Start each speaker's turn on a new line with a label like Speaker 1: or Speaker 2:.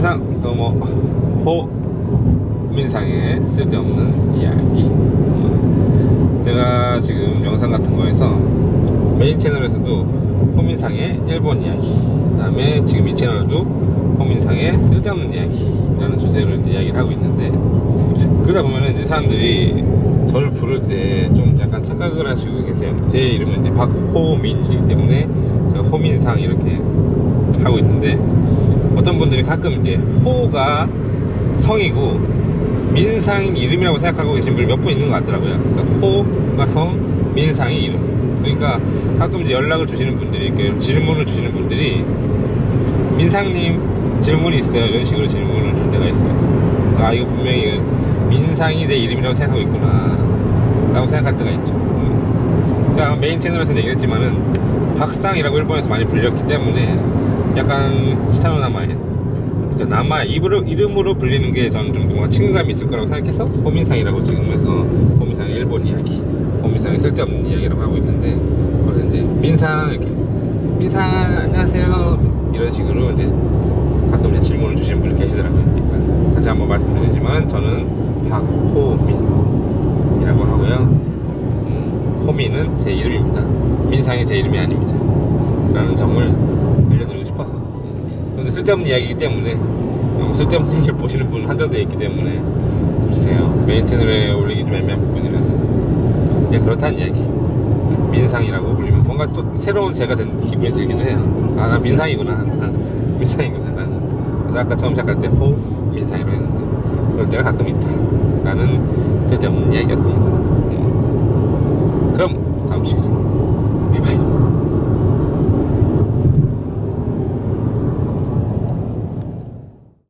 Speaker 1: 또뭐 호민상의 쓸데없는 이야기. 어, 제가 지금 영상 같은 거에서 메인 채널에서도 호민상의 일본 이야기 그 다음에 지금 이 채널도 호민상의 쓸데없는 이야기라는 주제로 이야기를 하고 있는데 그러다 보면은 이제 사람들이 저를 부를 때 좀 약간 착각을 하시고 계세요. 제 이름은 이제 박호민이기 때문에 제가 호민상 이렇게 하고 있는데 어떤 분들이 가끔 이제 호가 성이고 민상 이름이라고 생각하고 계신 분이 몇 분 있는 것 같더라고요. 그러니까 호가 성, 민상이 이름. 그러니까 가끔 이제 연락을 주시는 분들이 질문을 주시는 분들이 민상님 질문이 있어요. 이런 식으로 질문을 줄 때가 있어요. 아 이거 분명히 민상이 내 이름이라고 생각하고 있구나. 라고 생각할 때가 있죠. 음. 제가 메인 채널에서 얘기를 했지만은 박상이라고 일본에서 많이 불렸기 때문에 약간 시타노 나마에 그러니까 나마 입으로, 이름으로 불리는 게 저는 좀 뭔가 친근감이 있을 거라고 생각해서 호민상이라고 지금에서 호민상의 일본 이야기 호민상의 쓸데없는 이야기라고 하고 있는데 그래서 이제 민상 이렇게 민상 안녕하세요 이런 식으로 이제 가끔 이제 질문을 주시는 분이 계시더라고요. 그러니까 다시 한번 말씀드리지만 저는 박호민이라고 하고요. 음, 호민은 제 이름입니다. 민상이 제 이름이 아닙니다 쓸데없는 이야기이기 때문에 어, 쓸데없는 얘기를 보시는 분 한정되어 있기 때문에 글쎄요. 메인 채널에 올리기 좀 애매한 부분이라서. 예 그렇다는 이야기. 민상이라고 불리면 뭔가 또 새로운 제가 된 기분이 들기도 해요. 아 나 민상이구나. 나는 민상이구나. 나는. 그래서 아까 처음 시작할 때 호 민상이라고 했는데 그럴 때가 가끔 있다. 라는 쓸데없는 이야기였습니다. 음. 그럼 다음 시간에. 바이바이